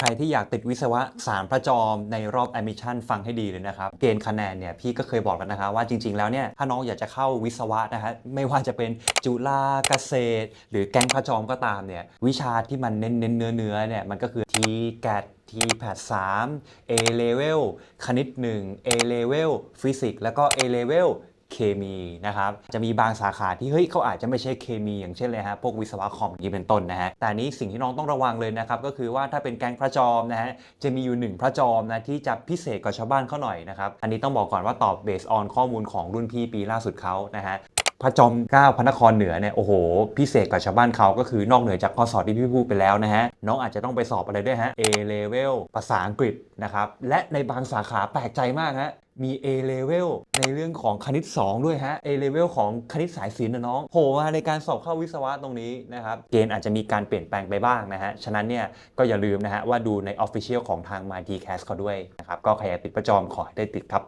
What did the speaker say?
ใครที่อยากติดวิศวะสารพระจอมในรอบ admission ฟังให้ดีเลยนะครับ เกณฑ์คะแนนเนี่ยพี่ก็เคยบอกแล้วนะคะว่าจริง ๆ แล้วเนี่ยถ้าน้องอยากจะเข้าวิศวะนะฮะไม่ว่าจะเป็นจุฬาเกษตร หรือแก๊งพระจอมก็ตามเนี่ยวิชาที่มันเน้นเน้นเนื้อเนื้อเนี่ยมันก็คือ T GAT T p a t 3 A level คณิต 1 A level ฟิสิกส์แล้วก็ A level เคมีนะครับ จะมีบางสาขาที่เฮ้ยเขาอาจจะไม่ใช่เคมีอย่างเช่นเลยฮะพวกวิศวะคอมนี้เป็นต้นนะฮะแต่นนี้สิ่งที่น้องต้องระวังเลยนะครับก็คือว่าถ้าเป็นแก๊งพระจอมนะฮะจะมีอยู่หนึ่งพระจอมนะที่จะพิเศษกว่าชาวบ้านเขาหน่อยนะครับอันนี้ต้องบอกก่อนว่าตอบเบสออนข้อมูลของรุ่นพี่ปีล่าสุดเขานะฮะ พระจอมเกล้าพระนครเหนือเนี่ยโอ้โหพิเศษกับชาวบ้านเขาก็คือนอกเหนือจากข้อสอบที่พี่พูดไปแล้วนะฮะน้องอาจจะต้องไปสอบอะไรด้วยฮะ A level ภาษาอังกฤษนะครับและในบางสาขาแปลกใจมากฮะมี A level ในเรื่องของคณิต 2 ด้วยฮะ A level ของคณิตสายศิลป์นะน้องโผล่มาในการสอบเข้าวิศวะตรงนี้นะครับ เกณฑ์อาจจะมีการเปลี่ยนแปลงไปบ้างนะฮะ ฉะนั้นเนี่ยก็อย่าลืมนะฮะว่าดูใน Official ของทาง My TCAS เขาด้วยนะครับ ก็ใครอยากติดประจอมขอให้ได้ติดครับ